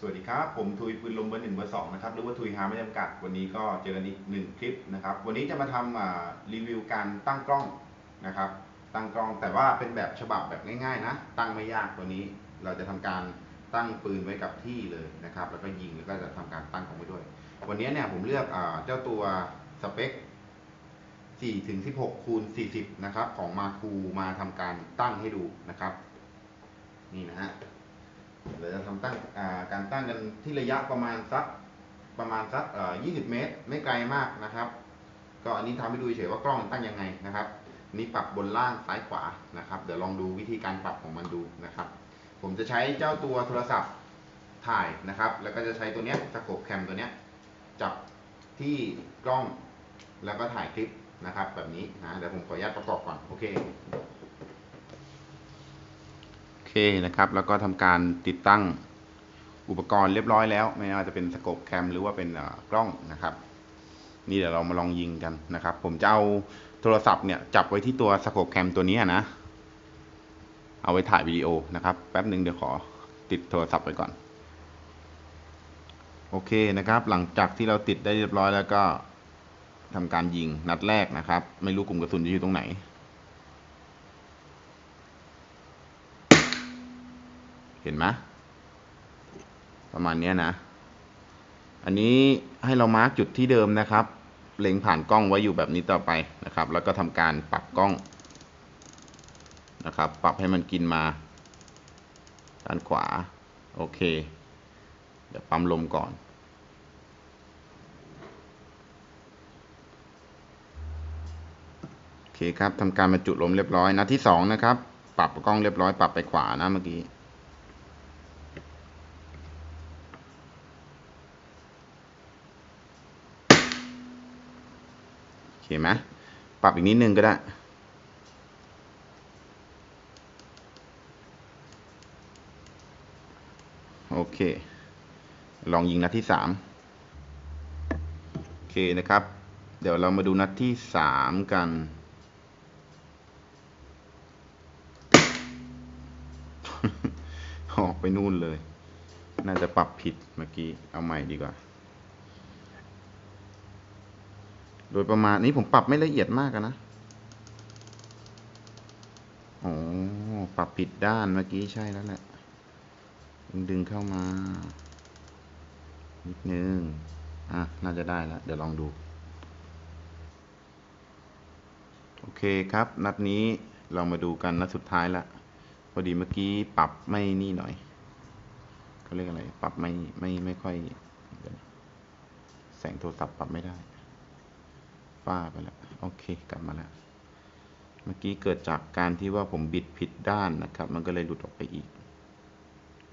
สวัสดีครับ ผมทุยปืนลมเบอร์หนึ่งเบอร์สองนะครับหรือว่าทุยหาไม่จำกัดวันนี้ก็เจอกันอีกหนึ่งคลิปนะครับ วันนี้จะมาทำรีวิวการตั้งกล้องนะครับ ตั้งกล้องแต่ว่าเป็นแบบฉบับแบบง่ายๆนะ ตั้งไม่ยากตัวนี้ เราจะทำการตั้งปืนไว้กับที่เลยนะครับ แล้วก็ยิงแล้วก็จะทำการตั้งของไปด้วย วันนี้เนี่ยผมเลือกเจ้าตัวสเปค4ถึง16คูณ40นะครับของมาคูมาทำการตั้งให้ดูนะครับ นี่นะฮะ เราจะทำตั้งการตั้งกันที่ระยะประมาณสักประมาณสักเอ่อ20 เมตร ไม่ไกลมากนะครับ ก็อันนี้ทำให้ดูเฉยว่ากล้องตั้งยังไงนะครับ นี่ปรับบนล่างซ้ายขวานะครับ เดี๋ยวลองดูวิธีการปรับของมันดูนะครับ ผมจะใช้เจ้าตัวโทรศัพท์ถ่ายนะครับ แล้วก็จะใช้ตัวเนี้ยสโคปแคมตัวเนี้ยจับที่กล้องแล้วก็ถ่ายคลิปนะครับ แบบนี้นะเดี๋ยวผมขออนุญาตประกอบก่อน โอเค นะครับ แล้วก็ทำการติดตั้งอุปกรณ์เรียบร้อยแล้ว ไม่ว่าจะเป็นสโคปแคมหรือว่าเป็นกล้องนะครับ นี่เดี๋ยวเรามาลองยิงกันนะครับ ผมจะเอาโทรศัพท์เนี่ยจับไว้ที่ตัวสโคปแคมตัวนี้นะ เอาไว้ถ่ายวิดีโอนะครับ แป๊บหนึ่งเดี๋ยวขอติดโทรศัพท์ไว้ก่อน โอเคนะครับ หลังจากที่เราติดได้เรียบร้อยแล้วก็ทำการยิงนัดแรกนะครับ ไม่รู้กลุ่มกระสุนจะอยู่ตรงไหน เห็นไหมประมาณนี้นะ อันนี้ให้เรามาร์กจุดที่เดิมนะครับ เล็งผ่านกล้องไว้อยู่แบบนี้ต่อไปนะครับ แล้วก็ทำการปรับกล้องนะครับ ปรับให้มันกินมา ด้านขวา โอเค เดี๋ยวปั๊มลมก่อนโอเคครับทำการบรรจุลมเรียบร้อยนัดที่สองนะครับ ปรับกล้องเรียบร้อย ปรับไปขวานะเมื่อกี้ โอเคไหมปรับอีกนิดนึงก็ได้ โอเค ลองยิงนัดที่สามโอเคนะครับ เดี๋ยวเรามาดูนัดที่สามกันออกไปนู่นเลย น่าจะปรับผิดเมื่อกี้ เอาใหม่ดีกว่า โดยประมาณนี้ผมปรับไม่ละเอียดมากอะนะอ๋อปรับผิดด้านเมื่อกี้ใช่แล้วแหละ ดึงเข้ามา นิดนึง อะ น่าจะได้แล้ว เดี๋ยวลองดู โอเคครับ นัดนี้เรามาดูกันนัดสุดท้ายละ พอดีเมื่อกี้ปรับไม่นี่หน่อยเขาเรียกอะไร ปรับไม่ไม่ไม่ค่อย แสงโทรศัพท์ปรับไม่ได้้าไปแล้วโอเคกลับมาแล้ว เมื่อกี้เกิดจากการที่ว่าผมบิดผิดด้านนะครับ มันก็เลยหลุดออกไปอีก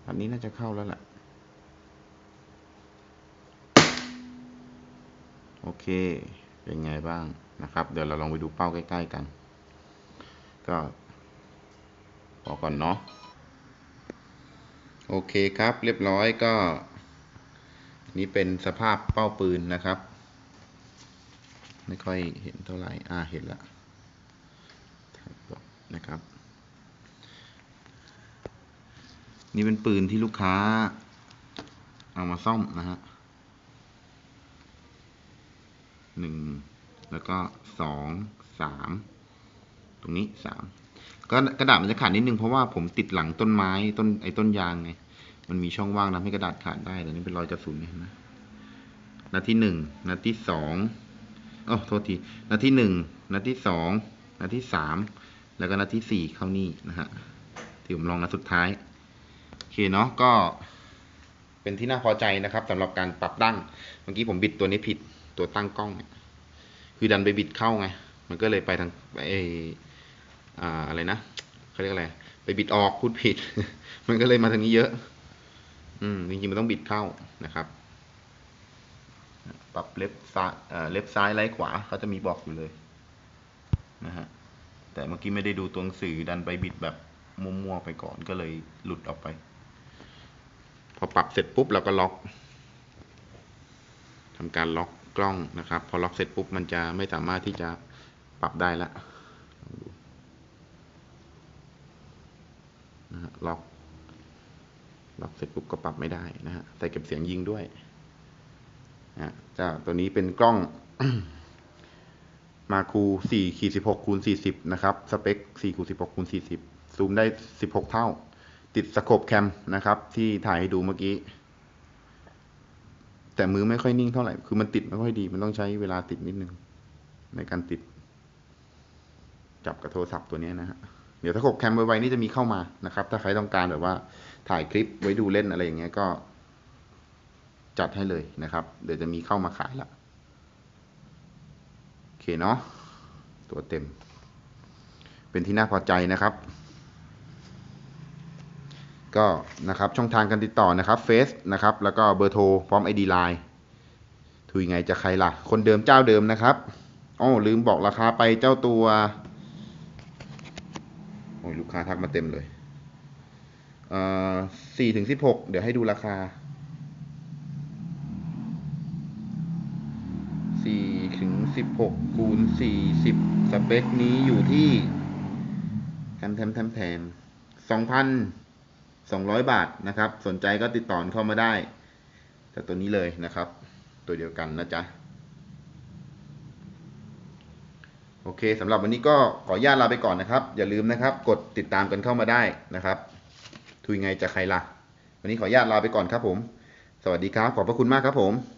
อันนี้น่าจะเข้าแล้วแหละโอเค เป็นไงบ้างนะครับ เดี๋ยวเราลองไปดูเป้าใกล้ ๆ กัน ก็พอก่อนเนาะโอเคครับเรียบร้อยก็ นี่เป็นสภาพเป้าปืนนะครับ ไม่ค่อยเห็นเท่าไหร่ อ่า เห็นแล้วนะครับ นี่เป็นปืนที่ลูกค้า เอามาซ่อมนะฮะหนึ่งแล้วก็สองสามตรงนี้สามก็กระดาษมันจะขาดนิดนึงเพราะว่าผมติดหลังต้นไม้ต้นไอ้ต้นยางไงมันมีช่องว่างทำให้กระดาษขาดได้แต่นี่เป็นรอยกระสุนเห็นไหมนัดที่หนึ่งนัดที่สอง โอ้โทษทีนัดที่หนึ่งนัดที่สองนัดที่สามแล้วก็นัดที่สี่เข้านี่นะฮะที่ผมลองนัดสุดท้ายโอเคเนาะก็เป็นที่น่าพอใจนะครับสำหรับการปรับตั้งเมื่อกี้ผมบิดตัวนี้ผิดตัวตั้งกล้องเนี่ยคือดันไปบิดเข้าไงมันก็เลยไปทางไออ่าอะไรนะเขาเรียกอะไรไปบิดออกพูดผิด มันก็เลยมาทางนี้เยอะ อืมจริงๆมันต้องบิดเข้านะครับ ปรับเล็บซ้ายเล็บซ้ายไล่ขวาเขาจะมีบอกอยู่เลยนะฮะแต่เมื่อกี้ไม่ได้ดูตัวหนังสือดันไปบิดแบบมั่วๆไปก่อนก็เลยหลุดออกไป พอปรับเสร็จปุ๊บเราก็ล็อกทำการล็อกกล้องนะครับ พอล็อกเสร็จปุ๊บมันจะไม่สามารถที่จะปรับได้ละนะฮะล็อกล็อกเสร็จปุ๊บก็ปรับไม่ได้นะฮะใส่เก็บเสียงยิงด้วย นะเจ้าตัวนี้เป็นกล้องมาคู4ขีด16คูณ40 นะครับ สเปค4คูณ16คูณ40 ซูมได้ 16 เท่า ติดสโคปแคมนะครับ ที่ถ่ายให้ดูเมื่อกี้ แต่มือไม่ค่อยนิ่งเท่าไหร่ คือมันติดไม่ค่อยดี มันต้องใช้เวลาติดนิดนึง ในการติด จับกับโทรศัพท์ตัวนี้นะฮะ เดี๋ยวถ้าขบแคมไวๆนี่จะมีเข้ามานะครับ ถ้าใครต้องการแบบว่าถ่ายคลิปไว้ดูเล่นอะไรอย่างเงี้ยก็ จัดให้เลยนะครับ เดี๋ยวจะมีเข้ามาขายละโอเคเนาะตัวเต็ม เป็นที่น่าพอใจนะครับ ก็นะครับช่องทางการติดต่อนะครับเฟซนะครับ แล้วก็เบอร์โทรพร้อม ID Line ทุยไงจะใครล่ะ คนเดิมเจ้าเดิมนะครับอ๋อลืมบอกราคาไปเจ้าตัวโอ้ยลูกค้าทักมาเต็มเลย เอ่อสี่ถึงสิบหกเดี๋ยวให้ดูราคา 16คูณ40 สเปคนี้อยู่ที่แถมแถมแถมแถม2,200 บาทนะครับ สนใจก็ติดต่อเข้ามาได้ แต่ตัวนี้เลยนะครับ ตัวเดียวกันนะจ๊ะ โอเคสำหรับวันนี้ก็ขออนุญาตลาไปก่อนนะครับ อย่าลืมนะครับ กดติดตามกันเข้ามาได้นะครับทุยไงจะใครละ่ะ วันนี้ขออนุญาตลาไปก่อนครับผม สวัสดีครับ ขอบพระคุณมากครับผม